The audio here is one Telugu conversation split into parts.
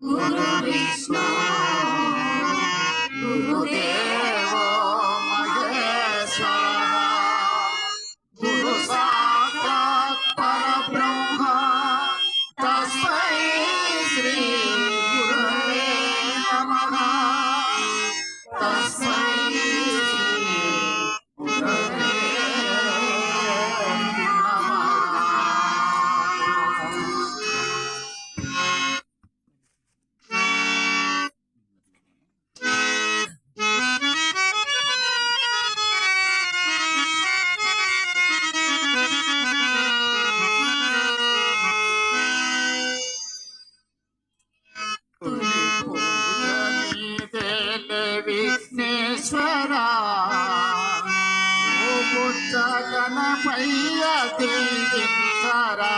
Guru Vishnu, Guru Dev. सारा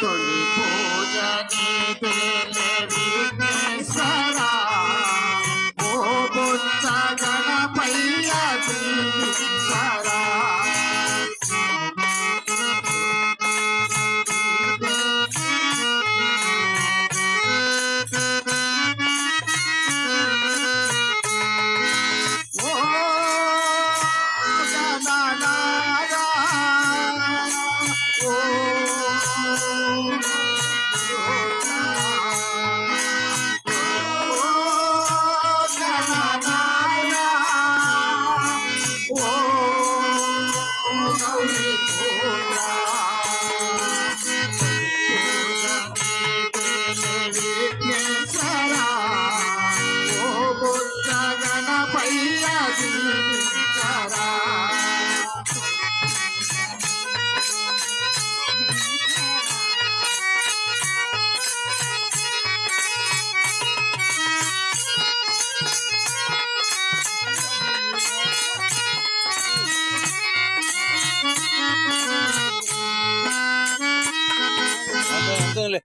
तुम पूजा की तेरे भी सारा Dándole.